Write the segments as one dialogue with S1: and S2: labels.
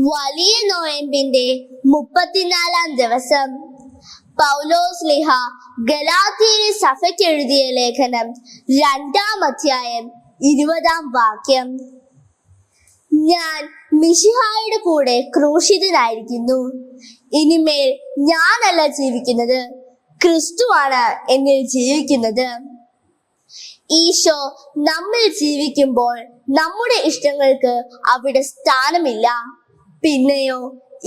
S1: വലിയ നോയമ്പിന്റെ മുപ്പത്തിനാലാം ദിവസം. പൗലോസ് ലിഹ ഗലാത്തിയിലെ സഭയ്ക്ക് എഴുതിയ ലേഖനം രണ്ടാം അധ്യായം ഇരുപതാം വാക്യം. ഞാൻ മിഷിഹായുടെ കൂടെ ക്രൂശിതനായിരിക്കുന്നു. ഇനിമേൽ ഞാനല്ല ജീവിക്കുന്നത് ക്രിസ്തുവാണ് എന്നിൽ ജീവിക്കുന്നത്. ഈശോ നമ്മിൽ ജീവിക്കുമ്പോൾ നമ്മുടെ ഇഷ്ടങ്ങൾക്ക് അവിടെ സ്ഥാനമില്ല. പിന്നെയോ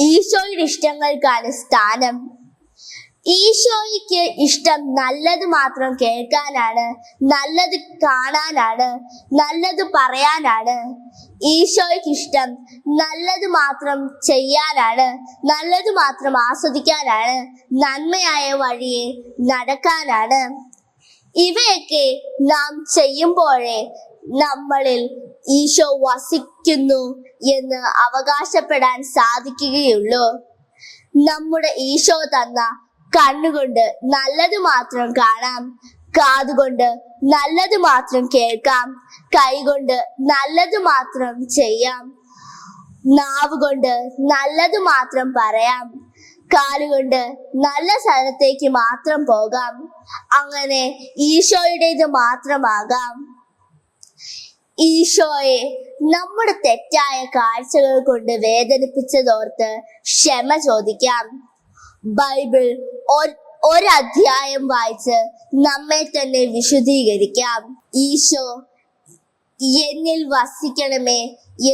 S1: ഈശോയുടെ ഇഷ്ടങ്ങൾക്കാണ് സ്ഥാനം. ഈശോയ്ക്ക് ഇഷ്ടം നല്ലത് മാത്രം കേൾക്കാനാണ് നല്ലത് കാണാനാണ് നല്ലത് പറയാനാണ്. ഈശോയ്ക്ക് ഇഷ്ടം നല്ലത് മാത്രം ചെയ്യാനാണ് നല്ലത് മാത്രം ആസ്വദിക്കാനാണ് നന്മയായ വഴിയെ നടക്കാനാണ്. ഇവയൊക്കെ നാം ചെയ്യുമ്പോഴേ നമ്മളിൽ ഈശോ വസിക്കുന്നു എന്ന് അവകാശപ്പെടാൻ സാധിക്കുകയുള്ളൂ. നമ്മുടെ ഈശോ തന്ന കണ്ണുകൊണ്ട് നല്ലത് മാത്രം കാണാം കാതുകൊണ്ട് നല്ലത് മാത്രം കേൾക്കാം കൈകൊണ്ട് നല്ലത് മാത്രം ചെയ്യാം നാവ് കൊണ്ട് നല്ലത് മാത്രം പറയാം. കാലുകൊണ്ട് നല്ല സ്ഥലത്തേക്ക് മാത്രം പോകാം. അങ്ങനെ ഈശോയുടേത് മാത്രമാകാം. ഈശോയെ നമ്മുടെ തെറ്റായ കാഴ്ചകൾ കൊണ്ട് വേദനിപ്പിച്ചതോർത്ത് ക്ഷമ ചോദിക്കാം. ബൈബിൾ ഒരു ഒരധ്യായം വായിച്ച് നമ്മെ തന്നെ വിശുദ്ധീകരിക്കാം. ഈശോ എന്നിൽ വസിക്കണമേ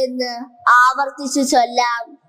S1: എന്ന് ആവർത്തിച്ചു ചൊല്ലാം.